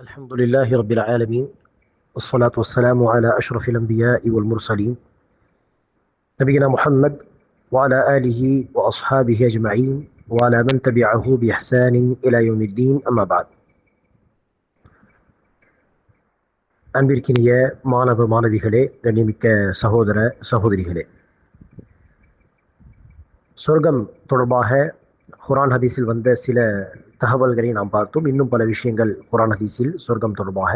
الحمد لله رب العالمين والصلاة والسلام على أشرف الأنبياء والمرسلين نبينا محمد وعلى آله وأصحابه أجمعين وعلى من تبعه بإحسان إلى يوم الدين أما بعد அன்பிற்கினிய மாணவ மாணவிகளே கண்ணிமிக்க சகோதர சகோதரிகளே சொர்க்கம் தொடர்பாக குரான் ஹதீஸில் வந்த சில தகவல்களை நாம் பார்த்தோம். இன்னும் பல விஷயங்கள் குரான் ஹதீஸில் சொர்க்கம் தொடர்பாக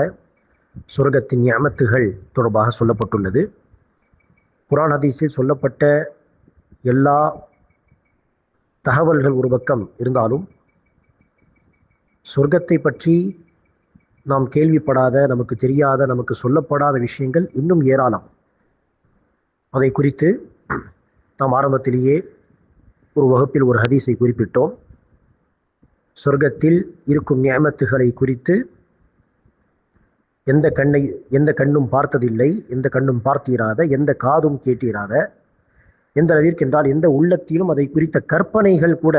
சொர்க்கத்தின் ஞாமத்துகள் தொடர்பாக சொல்லப்பட்டுள்ளது. குரான் ஹதீஸில் சொல்லப்பட்ட எல்லா தகவல்கள் ஒரு பக்கம் இருந்தாலும் சொர்க்கத்தை பற்றி நாம் கேள்விப்படாத நமக்கு தெரியாத நமக்கு சொல்லப்படாத விஷயங்கள் இன்னும் ஏராளம். அதை குறித்து நாம் ஆரம்பத்திலேயே ஒரு வகுப்பில் ஒரு ஹதீஸை குறிப்பிட்டோம். சொர்க்கத்தில் இருக்கும் நியமத்துகளை குறித்து எந்த கண்ணை எந்த கண்ணும் பார்த்ததில்லை எந்த கண்ணும் பார்த்தீராத எந்த காதும் கேட்டீராத எந்த அளவிற்கு என்றால் எந்த உள்ளத்திலும் அதை குறித்த கற்பனைகள் கூட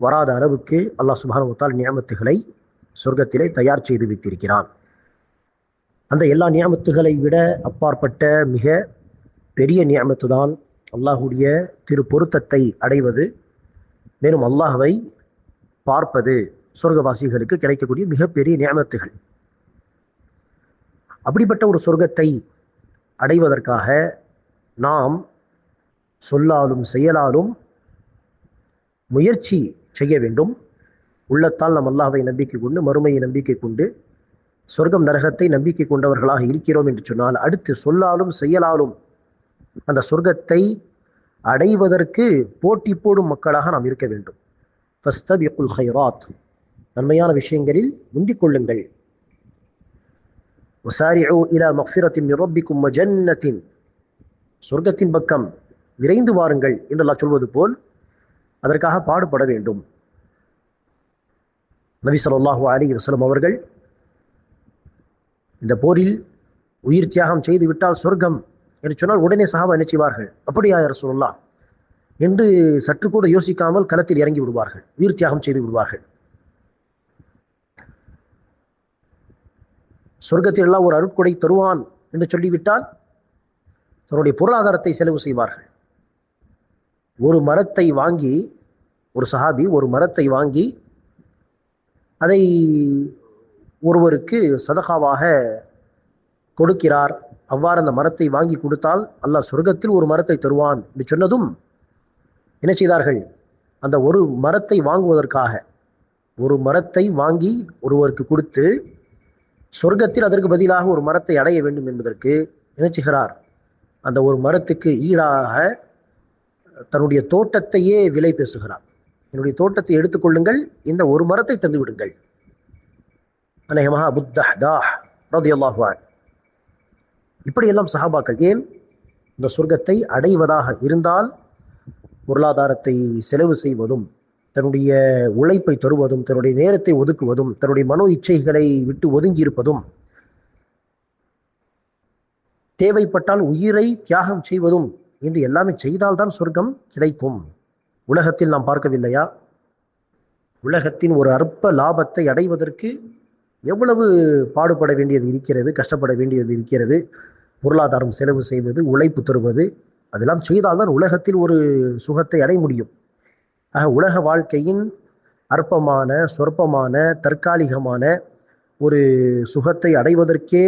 வராத அளவுக்கு அல்லாஹ் சுபானுவத்தால் நியமத்துகளை சொர்க்கத்திலே தயார் செய்து வைத்திருக்கிறான். அந்த எல்லா நியமத்துகளை விட அப்பாற்பட்ட மிக பெரிய நியமத்து தான் அல்லாஹுடைய திரு பொருத்தத்தை அடைவது மேலும் அல்லாஹவை பார்ப்பது சொர்க்கவாசிகளுக்கு கிடைக்கக்கூடிய மிகப்பெரிய நியமத்துகள். அப்படிப்பட்ட ஒரு சொர்க்கத்தை அடைவதற்காக நாம் சொல்லாலும் செயலாலும் முயற்சி செய்ய வேண்டும். உள்ளத்தால் நம் அல்லாஹை நம்பிக்கை கொண்டு மறுமையை நம்பிக்கை கொண்டு சொர்க்கம் நரகத்தை நம்பிக்கை கொண்டவர்களாக இருக்கிறோம் என்று சொன்னால் அடுத்து சொல்லாலும் செயலாலும் அந்த சொர்க்கத்தை அடைவதற்கு போட்டி போடும் மக்களாக நாம் இருக்க வேண்டும் ஃபஸ்தபிகுல் ஹைராத் நன்மையான விஷயங்களில் முந்திக் கொள்ளுங்கள் وسارعوا إلى مغفرة من ربكم وجنة சொர்க்கத்தின் பக்கம் விரைந்து வாருங்கள் என்று அல்லாஹ் சொல்வது போல் அதற்காக பாடுபட வேண்டும் நபி சொல்லாஹு அலி வசலம் அவர்கள் இந்த போரில் உயிர் தியாகம் செய்து விட்டால் சொர்க்கம் என்று சொன்னால் உடனே சஹாபா என்ன செய்வார்கள்? அப்படியா யார் சொல்லலாம் என்று சற்று கூட யோசிக்காமல் களத்தில் இறங்கி விடுவார்கள். உயிர் தியாகம் செய்து விடுவார்கள். சொர்க்கத்தில் எல்லாம் ஒரு அருட்கொடை தருவான் என்று சொல்லிவிட்டால் தன்னுடைய பொருளாதாரத்தை செலவு செய்வார்கள். ஒரு மரத்தை வாங்கி ஒரு சஹாபி ஒரு மரத்தை வாங்கி அதை ஒருவருக்கு சதகாவாக கொடுக்கிறார். அவ்வாறு அந்த மரத்தை வாங்கி கொடுத்தால் அல்லாஹ் சொர்க்கத்தில் ஒரு மரத்தை தருவான் என்று சொன்னதும் என்ன செய்தார்கள்? அந்த ஒரு மரத்தை வாங்குவதற்காக ஒரு மரத்தை வாங்கி ஒருவருக்கு கொடுத்து சொர்க்கத்தில் அதற்கு பதிலாக ஒரு மரத்தை அடைய வேண்டும் என்பதற்கு நினைச்சுகிறார் செய்கிறார்? அந்த ஒரு மரத்துக்கு ஈடாக தன்னுடைய தோட்டத்தையே விலை பேசுகிறார். என்னுடைய தோட்டத்தை எடுத்துக்கொள்ளுங்கள் இந்த ஒரு மரத்தை தந்து விடுங்கள் அநேகமாக புத்தஹ் தாஹ் ரதியல்லாஹுவான் இப்படியெல்லாம் சஹாபாக்கள் ஏன் இந்த சொர்க்கத்தை அடைவதாக இருந்தால் பொருளாதாரத்தை செலவு செய்வதும் தன்னுடைய உழைப்பை தருவதும் தன்னுடைய நேரத்தை ஒதுக்குவதும் தன்னுடைய மனோ இச்சைகளை விட்டு ஒதுங்கி இருப்பதும் தேவைப்பட்டால் உயிரை தியாகம் செய்வதும் என்று எல்லாமே செய்தால்தான் சொர்க்கம் கிடைக்கும். உலகத்தில் நாம் பார்க்கவில்லையா? உலகத்தின் ஒரு அற்ப லாபத்தை அடைவதற்கு எவ்வளவு பாடுபட வேண்டியது இருக்கிறது கஷ்டப்பட வேண்டியது இருக்கிறது? பொருளாதாரம் செலவு செய்வது உழைப்பு தருவது அதெல்லாம் செய்தால்தான் உலகத்தில் ஒரு சுகத்தை அடைய முடியும். ஆக உலக வாழ்க்கையின் அற்பமான சொற்பமான தற்காலிகமான ஒரு சுகத்தை அடைவதற்கே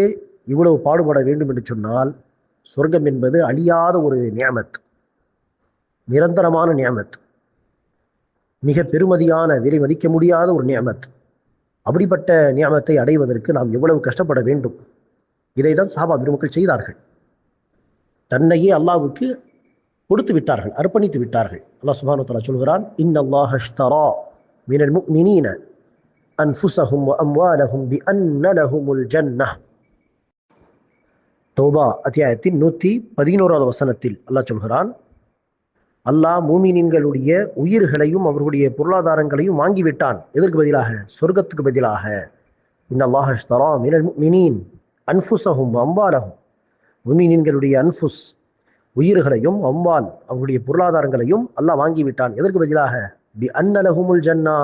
இவ்வளவு பாடுபட வேண்டும் என்று சொன்னால் சொர்க்கம் என்பது அழியாத ஒரு நியமத். நிரந்தரமான நியமத். மிக பெருமதியான விலை மதிக்க முடியாத ஒரு நியமத். அப்படிப்பட்ட நியமத்தை அடைவதற்கு நாம் எவ்வளவு கஷ்டப்பட வேண்டும்? இதை தான் சாபா பெருமக்கள் செய்தார்கள். தன்னையே அல்லாவுக்கு கொடுத்து விட்டார்கள் அர்ப்பணித்து விட்டார்கள். அல்லாஹ் சுபானுத்தலா சொல்கிறான் இன்னல்லாஹ் அஷ்தரா மினல் முஃமினீன அன்ஃபுஸஹும் வ அம்வாலஹும் பி அன்னலஹுமுல் ஜன்னா ஜன்னஹ். தௌபா அத்தியாயத்தின் நூற்றி பதினோராவது வசனத்தில் அல்லாஹ் சொல்கிறான் அல்லாஹ் மூமினின்களுடைய உயிர்களையும் அவர்களுடைய பொருளாதாரங்களையும் வாங்கிவிட்டான் எதற்கு பதிலாக? சொர்க்கத்துக்கு பதிலாக. இன்னல்லாஹ் அஷ்தரா மினல் முஃமினீன். அன்புசகும் அம்பாலஹும் முமினின்களுடைய அன்ஃபுஸ் உயிர்களையும் அம்பால் அவர்களுடைய பொருளாதாரங்களையும் அல்லாஹ் வாங்கிவிட்டான். எதற்கு பதிலாக? பி அன்னலகுமுல் ஜன்னா.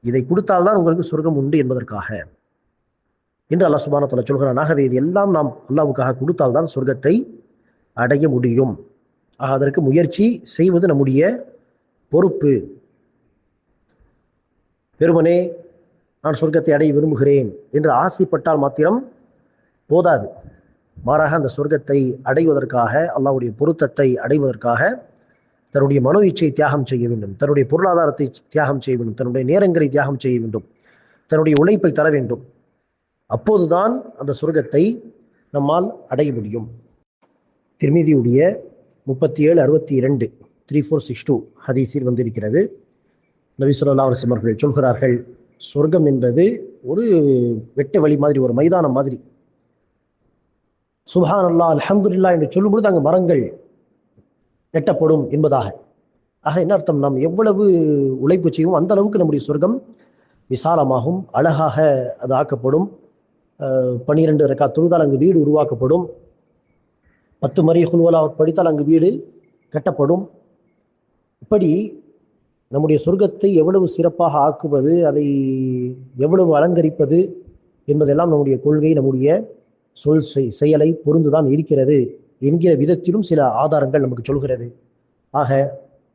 இதை கொடுத்தால்தான் உங்களுக்கு சொர்க்கம் உண்டு என்பதற்காக. என்று அல்லா சுபானத்தில் சொல்கிறான். ஆகவே இது எல்லாம் நாம் அல்லாவுக்காக கொடுத்தால்தான் சொர்க்கத்தை அடைய முடியும். ஆக அதற்கு முயற்சி செய்வது நம்முடைய பொறுப்பு. பெருமனே நான் சொர்க்கத்தை அடைய விரும்புகிறேன் என்று ஆசைப்பட்டால் மாத்திரம் போதாது. மாறாக அந்த சொர்க்கத்தை அடைவதற்காக அல்லாவுடைய பொருத்தத்தை அடைவதற்காக தன்னுடைய மனோ இச்சையை தியாகம் செய்ய வேண்டும். தன்னுடைய பொருளாதாரத்தை தியாகம் செய்ய வேண்டும். தன்னுடைய நேரங்களை தியாகம் செய்ய வேண்டும். தன்னுடைய உழைப்பை தர வேண்டும். அப்போதுதான் அந்த சொர்க்கத்தை நம்மால் அடைய முடியும். திருமதியுடைய முப்பத்தி ஏழு அறுபத்தி இரண்டு த்ரீ ஃபோர் சிக்ஸ் டூ ஹதீஸில் வந்திருக்கிறது. நபி சொல்லா அவர்கள் சொல்கிறார்கள் சொர்க்கம் என்பது ஒரு வெட்ட வழி மாதிரி ஒரு மைதானம் மாதிரி. சுபான் அல்லா அலமதுல்லா என்று சொல்லும்பொழுது அங்கே மரங்கள் எட்டப்படும் என்பதாக. ஆக என்ன அர்த்தம்? நாம் எவ்வளவு உழைப்பு செய்வோம் அந்த அளவுக்கு நம்முடைய சொர்க்கம் விசாலமாகும் அழகாக அது ஆக்கப்படும். பனிரெண்டு ரெக்கா தொழுதால் அங்கு வீடு உருவாக்கப்படும். பத்து மறை குழுவலா படித்தால் அங்கு வீடு கட்டப்படும். இப்படி நம்முடைய சொர்க்கத்தை எவ்வளவு சிறப்பாக ஆக்குவது அதை எவ்வளவு அலங்கரிப்பது என்பதெல்லாம் நம்முடைய கொள்கை நம்முடைய சொல் செயலை பொருந்துதான் இருக்கிறது என்கிற விதத்திலும் சில ஆதாரங்கள் நமக்கு சொல்கிறது. ஆக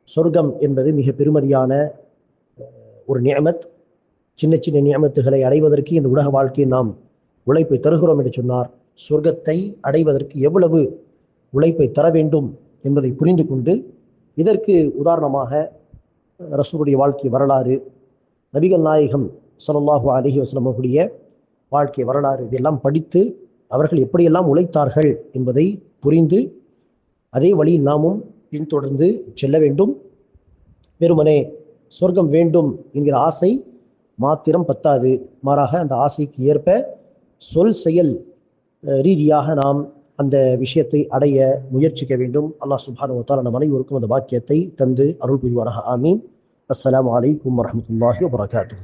சொர்க்கம் என்பது மிக பெருமதியான ஒரு நியமத். சின்ன சின்ன நியமத்துகளை அடைவதற்கு இந்த உலக வாழ்க்கையை நாம் உழைப்பை தருகிறோம் என்று சொன்னார். சொர்க்கத்தை அடைவதற்கு எவ்வளவு உழைப்பை தர வேண்டும் என்பதை புரிந்து கொண்டு இதற்கு உதாரணமாக ரசூருடைய வாழ்க்கை வரலாறு நபிகள் நாயகம் சல்லாஹூ அலஹி வஸ்லம் அவர்களுடைய வாழ்க்கை வரலாறு இதெல்லாம் படித்து அவர்கள் எப்படியெல்லாம் உழைத்தார்கள் என்பதை புரிந்து அதே வழியில் நாமும் பின்தொடர்ந்து செல்ல வேண்டும். வெறுமனே சொர்க்கம் வேண்டும் என்கிற ஆசை மாத்திரம் பத்தாது. மாறாக அந்த ஆசைக்கு ஏற்ப சொல் செயல் ரீதியாக நாம் அந்த விஷயத்தை அடைய முயற்சிக்க வேண்டும். அல்லாஹ் சுபானுவத்தால் நம் அனைவருக்கும் அந்த பாக்கியத்தை தந்து அருள் புரிவானாக. ஆமீன். அஸ்லாம் வலைக்கம் வரமத்துல வரகாத்து